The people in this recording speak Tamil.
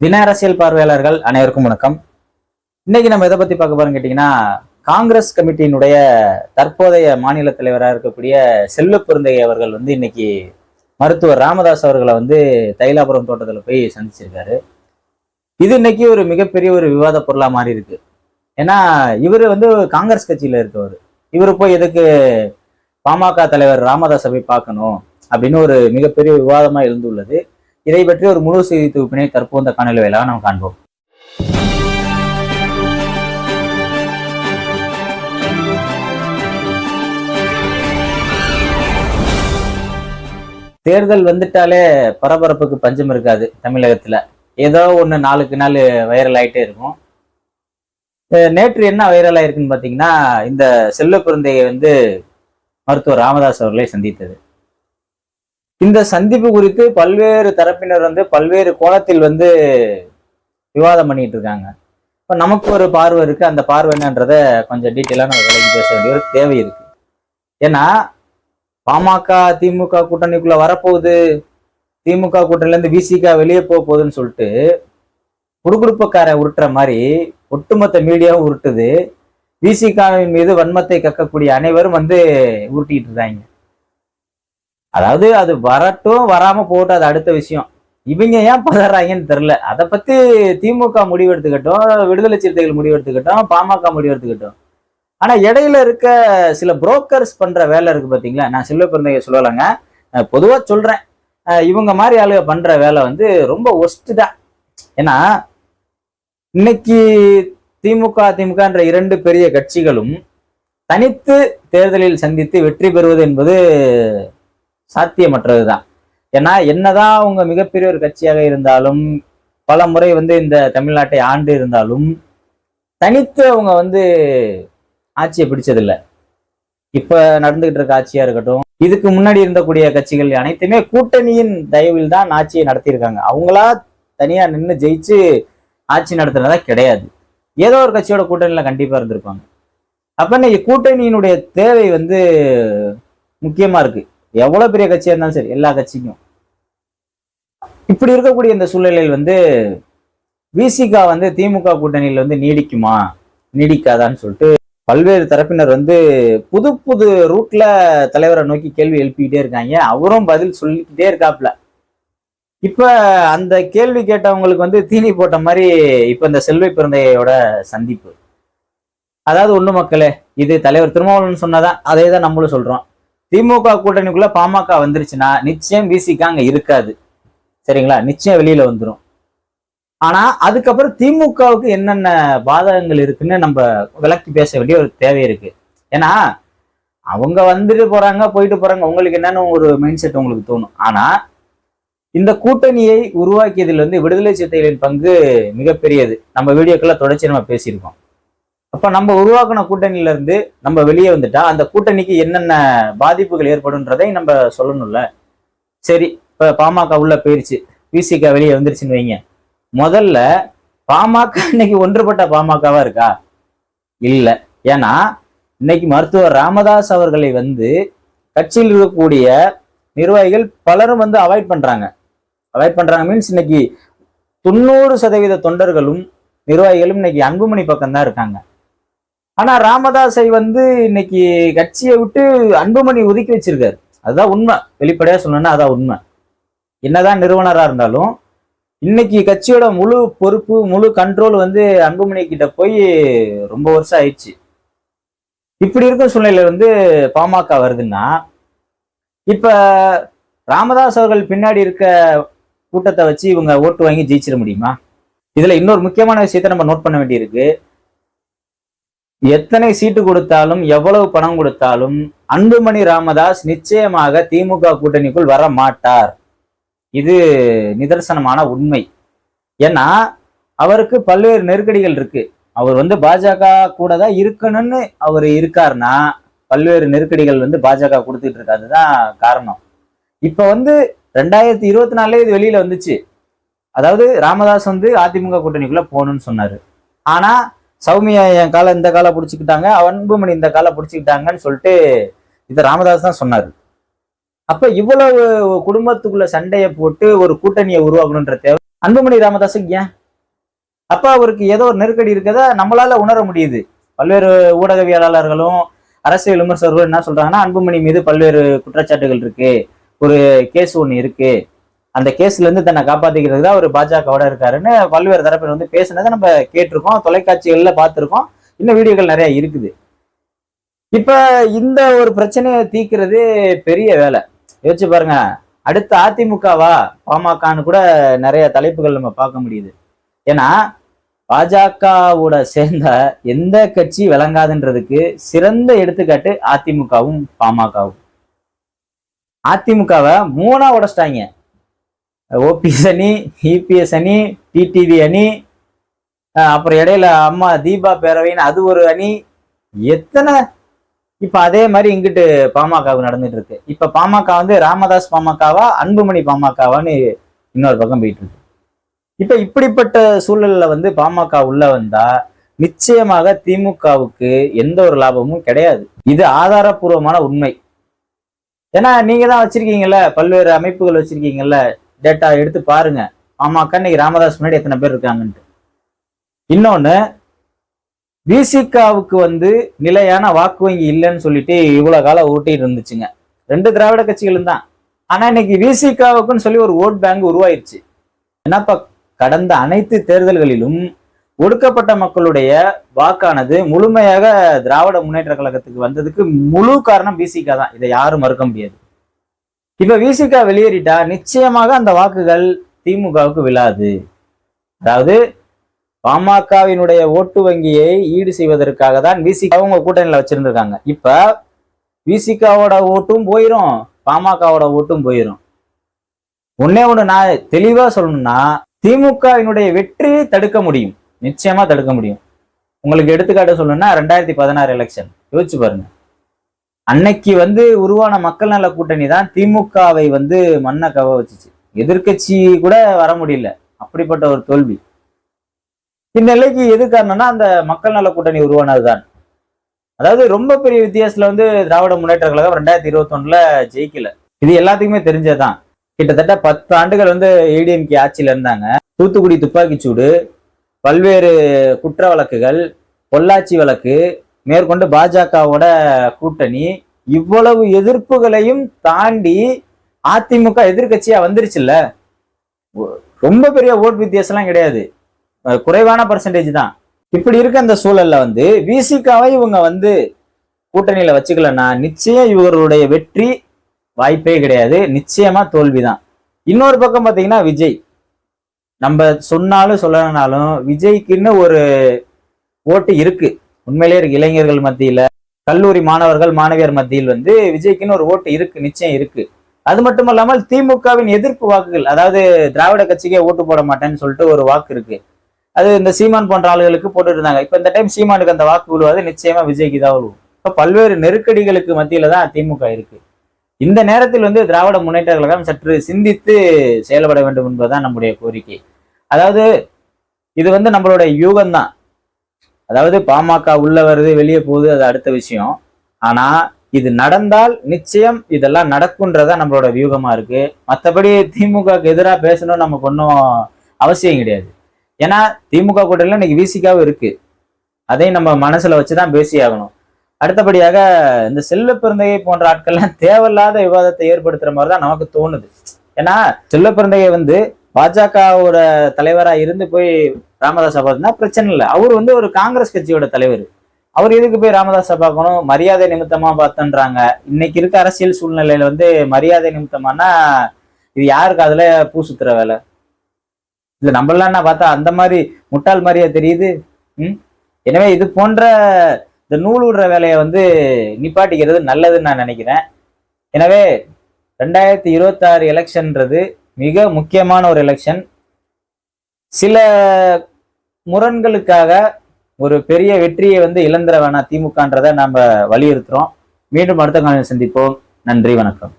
தின அரசியல் பார்வையாளர்கள் அனைவருக்கும் வணக்கம். இன்னைக்கு நம்ம எதை பத்தி பார்க்க போறோம் கேட்டீங்கன்னா காங்கிரஸ் கமிட்டியினுடைய தற்போதைய மாநில தலைவராக இருக்கக்கூடிய செல்வ பெருந்தகை அவர்கள் வந்து இன்னைக்கு மருத்துவர் ராமதாஸ் அவர்களை வந்து தைலாபுரம் தோட்டத்தில் போய் சந்திச்சிருக்காரு. இது இன்னைக்கு ஒரு மிகப்பெரிய ஒரு விவாத பொருளாக மாறி இருக்கு. ஏன்னா இவர் வந்து காங்கிரஸ் கட்சியில் இருக்கவர். இவர் போய் எதுக்கு பாமக தலைவர் ராமதாஸை போய் பார்க்கணும் அப்படின்னு ஒரு மிகப்பெரிய விவாதமாக எழுந்துள்ளது. இதை பற்றி ஒரு முழு செய்தி தொகுப்பினை தற்போது இந்த காணொலி வேளாக நாம் காண்போம். தேர்தல் வந்துட்டாலே பரபரப்புக்கு பஞ்சம் இருக்காது தமிழகத்துல. ஏதோ ஒன்று நாளுக்கு நாள் வைரல் ஆயிட்டே இருக்கும். நேற்று என்ன வைரல் ஆயிருக்குன்னு பார்த்தீங்கன்னா இந்த செல்ல குழந்தையை வந்து மருத்துவர் ராமதாஸ் அவர்களை சந்தித்தது. இந்த சந்திப்பு குறித்து பல்வேறு தரப்பினர் வந்து பல்வேறு கோணத்தில் வந்து விவாதம் பண்ணிட்டு இருக்காங்க. இப்போ நமக்கு ஒரு பார்வை இருக்கு. அந்த பார்வை என்னன்றத கொஞ்சம் டீட்டெயிலாக நம்ம விலைக்கு பேச வேண்டிய ஒரு தேவை இருக்கு. ஏன்னா பாமக திமுக கூட்டணிக்குள்ள வரப்போகுது. திமுக கூட்டணிலேருந்து விசிகா வெளியே போக போகுதுன்னு சொல்லிட்டு குடுகுடுப்பக்கார உருட்டுற மாதிரி ஒட்டுமொத்த மீடியாவும் உருட்டுது. விசிகாவின் மீது வன்மத்தை கக்கக்கூடிய அனைவரும் வந்து உருட்டிக்கிட்டு இருக்காங்க. அதாவது அது வரட்டும் வராம போட்டு அது அடுத்த விஷயம். இவங்க ஏன் பதறாங்கன்னு தெரில அதை பத்தி திமுக முடிவெடுத்துக்கட்டும் விடுதலை சிறுத்தைகள் முடிவெடுத்துக்கட்டும் பாமக முடிவெடுத்துக்கட்டும். ஆனா இடையில இருக்க சில புரோக்கர்ஸ் பண்ற வேலை இருக்கு பாத்தீங்களா? நான் செல்வ பிறந்தைய சொல்லலைங்க. நான் பொதுவா சொல்றேன். இவங்க மாதிரி ஆளுக பண்ற வேலை வந்து ரொம்ப ஒஸ்ட் தான். ஏன்னா இன்னைக்கு திமுக திமுகன்ற இரண்டு பெரிய கட்சிகளும் தனித்து தேர்தலில் சந்தித்து வெற்றி பெறுவது என்பது சாத்தியமற்றதுதான். ஏன்னா என்னதான் அவங்க மிகப்பெரிய ஒரு கட்சியாக இருந்தாலும் பல முறை வந்து இந்த தமிழ்நாட்டை ஆண்டு இருந்தாலும் தனித்து அவங்க வந்து ஆட்சியை பிடிச்சதில்லை. இப்ப நடந்துகிட்டு இருக்க ஆட்சியா இருக்கட்டும் இதுக்கு முன்னாடி இருந்தக்கூடிய கட்சிகள் அனைத்துமே கூட்டணியின் தயவில் தான் ஆட்சியை நடத்தியிருக்காங்க. அவங்களா தனியா நின்று ஜெயிச்சு ஆட்சி நடத்துனதா கிடையாது. ஏதோ ஒரு கட்சியோட கூட்டணியில கண்டிப்பா இருந்திருப்பாங்க. அப்ப கூட்டணியினுடைய தேவை வந்து முக்கியமா இருக்கு. எவ்வளவு பெரிய கட்சியா இருந்தாலும் சரி எல்லா கட்சிக்கும். இப்படி இருக்கக்கூடிய இந்த சூழ்நிலையில் வந்து விசிகா வந்து திமுக கூட்டணியில் வந்து நீடிக்குமா? நீடிக்காதான்னு சொல்லிட்டு பல்வேறு தரப்பினர் வந்து புது புது ரூட்ல தலைவரை நோக்கி கேள்வி எழுப்பிக்கிட்டே இருக்காங்க. அவரும் பதில் சொல்லிக்கிட்டே இருக்காப்ல இப்ப அந்த கேள்வி கேட்டவங்களுக்கு வந்து தீனி போட்ட மாதிரி இப்ப இந்த செல்வை பிறந்தையோட சந்திப்பு. அதாவது ஒண்ணு மக்களே இது தலைவர் திருமாவளவன் சொன்னதான் அதே தான் நம்மளும் சொல்றோம். திமுக கூட்டணிக்குள்ள பாமக வந்துருச்சுன்னா நிச்சயம் விசிக அங்க இருக்காது. சரிங்களா? நிச்சயம் வெளியில வந்துடும் ஆனா அதுக்கப்புறம் திமுகவுக்கு என்னென்ன பாதகங்கள் இருக்குன்னு நம்ம விளக்கி பேச வேண்டிய ஒரு தேவை இருக்கு. ஏன்னா அவங்க வந்துட்டு போறாங்க போயிட்டு போறாங்க. உங்களுக்கு என்னன்னு ஒரு மைண்ட் செட் உங்களுக்கு தோணும். ஆனா இந்த கூட்டணியை உருவாக்கியதில் வந்து விடுதலை சிறுத்தைகளின் பங்கு மிகப்பெரியது. நம்ம வீடியோக்கெல்லாம் தொடர்ச்சி நம்ம பேசியிருக்கோம். அப்ப நம்ம உருவாக்கின கூட்டணியில இருந்து நம்ம வெளியே வந்துட்டா அந்த கூட்டணிக்கு என்னென்ன பாதிப்புகள் ஏற்படும்ன்றதை நம்ம சொல்லணும்ல. சரி இப்ப பாமக உள்ள போயிருச்சு. விசிக வெளியே வந்துருச்சுன்னு வைங்க. முதல்ல பாமக இன்னைக்கு ஒன்றுபட்ட பாமகவா இருக்கா? இல்லை. ஏன்னா இன்னைக்கு மருத்துவர் ராமதாஸ் அவர்களை வந்து கட்சியில் இருக்கக்கூடிய நிர்வாகிகள் பலரும் வந்து அவாய்ட் பண்றாங்க. அவாய்ட் பண்றாங்க மீன்ஸ் இன்னைக்கு தொண்ணூறு சதவீத தொண்டர்களும் நிர்வாகிகளும் இன்னைக்கு அன்புமணி பக்கம் தான் இருக்காங்க. ஆனா ராமதாஸை வந்து இன்னைக்கு கட்சியை விட்டு அன்புமணி ஒதுக்கி வச்சிருக்காரு. அதுதான் உண்மை. வெளிப்படையா சொன்னா அதான் உண்மை. என்னதான் நிறுவனரா இருந்தாலும் இன்னைக்கு கட்சியோட முழு பொறுப்பு முழு கண்ட்ரோல் வந்து அன்புமணி கிட்ட போய் ரொம்ப வருஷம் ஆயிடுச்சு. இப்படி இருக்கும் சூழ்நிலையில வந்து பாமக வருதுன்னா இப்ப ராமதாஸ் அவர்கள் பின்னாடி இருக்க கூட்டத்தை வச்சு இவங்க ஓட்டு வாங்கி ஜெயிச்சிட முடியுமா? இதுல இன்னொரு முக்கியமான விஷயத்த நம்ம நோட் பண்ண வேண்டியிருக்கு. எத்தனை சீட்டு கொடுத்தாலும் எவ்வளவு பணம் கொடுத்தாலும் அன்புமணி ராமதாஸ் நிச்சயமாக திமுக கூட்டணிக்குள் வர மாட்டார். இது நிதர்சனமான உண்மை. ஏன்னா அவருக்கு பல்வேறு நெருக்கடிகள் இருக்கு. அவர் வந்து பாஜக கூட தான் இருக்கணும்னு அவர் இருக்காருன்னா பல்வேறு நெருக்கடிகள் வந்து பாஜக கொடுத்துட்டு இருக்கு. அதுதான் காரணம். இப்போ வந்து ரெண்டாயிரத்தி இருபத்தி நாலுல இது வெளியில வந்துச்சு. அதாவது ராமதாஸ் வந்து அதிமுக கூட்டணிக்குள்ள போகணும்னு சொன்னாரு. ஆனா சௌமியா என் காலை இந்த காலை பிடிச்சிக்கிட்டாங்க அன்புமணி இந்த காலை பிடிச்சிக்கிட்டாங்கன்னு சொல்லிட்டு இது ராமதாஸ் தான் சொன்னார். அப்போ இவ்வளவு குடும்பத்துக்குள்ள சண்டையை போட்டு ஒரு கூட்டணியை உருவாக்கணுன்ற தேவை. அன்புமணி ராமதாஸுக்கு ஏன்? அப்போ அவருக்கு ஏதோ ஒரு நெருக்கடி இருக்கதா? நம்மளால உணர முடியுது. பல்வேறு ஊடகவியலாளர்களும் அரசியல் விமர்சகர்களும் என்ன சொல்றாங்கன்னா அன்புமணி மீது பல்வேறு குற்றச்சாட்டுகள் இருக்கு. ஒரு கேஸ் ஒன்று இருக்கு. அந்த கேஸ்ல இருந்து தன்னை காப்பாத்திக்கிறது தான் அவர் பாஜகவோட இருக்காருன்னு பல்வேறு தரப்பினர் வந்து பேசினதை நம்ம கேட்டிருக்கோம். தொலைக்காட்சிகள்ல பார்த்துருக்கோம். இன்னும் வீடியோக்கள் நிறைய இருக்குது. இப்ப இந்த ஒரு பிரச்சனையை தீக்கிறது பெரிய வேலை. யோசிச்சு பாருங்க. அடுத்த அதிமுகவா பாமகன்னு கூட நிறைய தலைப்புகள் நம்ம பார்க்க முடியுது. ஏன்னா பாஜகவோட சேர்ந்த எந்த கட்சி விளங்காதுன்றதுக்கு சிறந்த எடுத்துக்காட்டு அதிமுகவும் பாமகவும். அதிமுகவை மூணா உடைச்சிட்டாங்க. ஓபிஎஸ் அணி இபிஎஸ் அணி டிடிவி அணி அப்புறம் இடையில அம்மா தீபா பேரவைன்னு அது ஒரு அணி. எத்தனை? இப்போ அதே மாதிரி இங்கிட்டு பாமகவு நடந்துட்டு இருக்கு இப்போ பாமக வந்து ராமதாஸ் பாமகவா அன்புமணி பாமகவான்னு இன்னொரு பக்கம் போயிட்டு இருக்கு இப்படிப்பட்ட சூழல்ல வந்து பாமக உள்ள வந்தா நிச்சயமாக திமுகவுக்கு எந்த ஒரு லாபமும் கிடையாது. இது ஆதாரப்பூர்வமான உண்மை. ஏன்னா நீங்க தான் வச்சிருக்கீங்கல்ல பல்வேறு அமைப்புகள் வச்சிருக்கீங்கல்ல டேட்டா எடுத்து பாருங்க. ஆமாக்கா இன்னைக்கு ராமதாஸ் முன்னாடி எத்தனை பேர் இருக்காங்கன்ட்டு. இன்னொன்னு விசிகாவுக்கு வந்து நிலையான வாக்கு வங்கி இல்லைன்னு சொல்லிட்டு இவ்வளோ காலம் ஓட்டிட்டு இருந்துச்சுங்க. ரெண்டு திராவிட கட்சிகளும் தான். ஆனால் இன்னைக்கு விசிகாவுக்குன்னு சொல்லி ஒரு ஓட் பேங்க் உருவாயிருச்சு. என்னப்பா கடந்த அனைத்து தேர்தல்களிலும் ஒடுக்கப்பட்ட மக்களுடைய வாக்கானது முழுமையாக திராவிட முன்னேற்ற கழகத்துக்கு வந்ததுக்கு முழு காரணம் விசிகா தான். இதை யாரும் மறுக்க முடியாது. இப்ப விசிகா வெளியேறிட்டா நிச்சயமாக அந்த வாக்குகள் திமுகவுக்கு விழாது. அதாவது பாமகவினுடைய ஓட்டு வங்கியை ஈடு செய்வதற்காக தான் விசிகா அவங்க கூட்டணியில வச்சிருந்துருக்காங்க. இப்ப விசிகாவோட ஓட்டும் போயிரும் பாமகவோட ஓட்டும் போயிரும். ஒன்னே ஒன்று நான் தெளிவா சொல்லணும்னா திமுகவினுடைய வெற்றி தடுக்க முடியும். நிச்சயமா தடுக்க முடியும். உங்களுக்கு எடுத்துக்காட்டு சொல்லணும்னா ரெண்டாயிரத்தி பதினாறு எலெக்ஷன் யோசிச்சு பாருங்க. அன்னைக்கு வந்து உருவான மக்கள் நல கூட்டணி தான் திமுகவை வந்து மண்ணை கவ வச்சுச்சு. எதிர்க்கட்சி கூட வர முடியல. அப்படிப்பட்ட ஒரு தோல்வி. இந்நிலைக்கு எது காரணம்னா அந்த மக்கள் நல கூட்டணி உருவானதுதான் அதாவது ரொம்ப பெரிய வித்தியாசத்துல வந்து திராவிட முன்னேற்ற கழகம் ரெண்டாயிரத்தி இருபத்தி ஒண்ணுல ஜெயிக்கல. இது எல்லாத்துக்குமே தெரிஞ்சதுதான். கிட்டத்தட்ட பத்து ஆண்டுகள் வந்து ஏடிஎம்கே ஆட்சியில இருந்தாங்க. தூத்துக்குடி துப்பாக்கிச்சூடு பல்வேறு குற்ற வழக்குகள் பொள்ளாச்சி வழக்கு மேற்கொண்டு பாஜகவோட கூட்டணி. இவ்வளவு எதிர்ப்புகளையும் தாண்டி அதிமுக எதிர்கட்சியா வந்துருச்சுல்ல? ரொம்ப பெரிய ஓட் வித்தியாசம்லாம் கிடையாது. குறைவான பர்சன்டேஜ் தான். இப்படி இருக்க அந்த சூழல்ல வந்து விசிகாவை இவங்க வந்து கூட்டணியில வச்சுக்கலன்னா நிச்சயம் இவர்களுடைய வெற்றி வாய்ப்பே கிடையாது. நிச்சயமா தோல்விதான். இன்னொரு பக்கம் பாத்தீங்கன்னா விஜய். நம்ம சொன்னாலும் சொல்லலைனாலும் விஜய்க்குன்னு ஒரு ஓட்டு இருக்கு. உண்மையிலேயே இருக்கு இளைஞர்கள் மத்தியில கல்லூரி மாணவர்கள் மாணவியர் மத்தியில் வந்து விஜய்க்குன்னு ஒரு ஓட்டு இருக்கு நிச்சயம் இருக்கு. அது மட்டும் இல்லாமல் திமுகவின் எதிர்ப்பு வாக்குகள் அதாவது திராவிட கட்சிக்கே ஓட்டு போட மாட்டேன்னு சொல்லிட்டு ஒரு வாக்கு இருக்கு. அது இந்த சீமான் போன்ற ஆளுகளுக்கு போட்டுட்டு இருந்தாங்க இப்போ இந்த டைம் சீமானுக்கு அந்த வாக்கு விழுவாது நிச்சயமா விஜய்க்கு தான் விழுவும் இப்போ பல்வேறு நெருக்கடிகளுக்கு மத்தியில தான் திமுக இருக்கு. இந்த நேரத்தில் வந்து திராவிட முன்னேற்ற கழகம் சற்று சிந்தித்து செயல்பட வேண்டும் என்பதுதான் நம்முடைய கோரிக்கை. அதாவது இது வந்து நம்மளுடைய யூகம் தான் அதாவது பாமக உள்ள வருது வெளியே போகுது அது அடுத்த விஷயம். ஆனா இது நடந்தால் நிச்சயம் இதெல்லாம் நடக்கும்ன்றதா நம்மளோட வியூகமா இருக்கு. மற்றபடி திமுகவுக்கு எதிராக பேசணும்னு நமக்கு ஒன்றும் அவசியம் கிடையாது. ஏன்னா திமுக கூட்டணியில் இன்னைக்கு விசிகாவும் இருக்கு. அதையும் நம்ம மனசுல வச்சுதான் பேசி ஆகணும் அடுத்தபடியாக இந்த செல்ல பிறந்தகை போன்ற ஆட்கள்லாம் தேவையில்லாத விவாதத்தை ஏற்படுத்துற மாதிரி தான் நமக்கு தோணுது. ஏன்னா செல்ல பிறந்தகை வந்து பாஜகவோட தலைவரா இருந்து போய் ராமதாஸை பார்த்தா பிரச்சனை இல்லை. அவர் வந்து ஒரு காங்கிரஸ் கட்சியோட தலைவர். அவர் எதுக்கு போய் ராமதாஸை பார்க்கணும்? மரியாதை நிமித்தமா பார்த்தன்றாங்க. இன்னைக்கு இருக்க அரசியல் சூழ்நிலையில வந்து மரியாதை நிமித்தமானா இது யாருக்கு அதுல பூ சுத்துற வேலை? இல்ல நம்மளாம் என்ன பார்த்தா அந்த மாதிரி முட்டாள் மாதிரியா தெரியுது. ம்? எனவே இது போன்ற இந்த நூல் விடுற வேலையை வந்து நிப்பாட்டிக்கிறது நல்லதுன்னு நான் நினைக்கிறேன். எனவே ரெண்டாயிரத்தி இருபத்தாறு எலெக்ஷன்ன்றது மிக முக்கியமான ஒரு எலெக்ஷன் சில முரண்களுக்காக ஒரு பெரிய வெற்றியை வந்து இழந்துட வேணாம் திமுகன்றதை நாம் வலியுறுத்துறோம். மீண்டும் அடுத்த காலையில் சந்திப்போம். நன்றி வணக்கம்.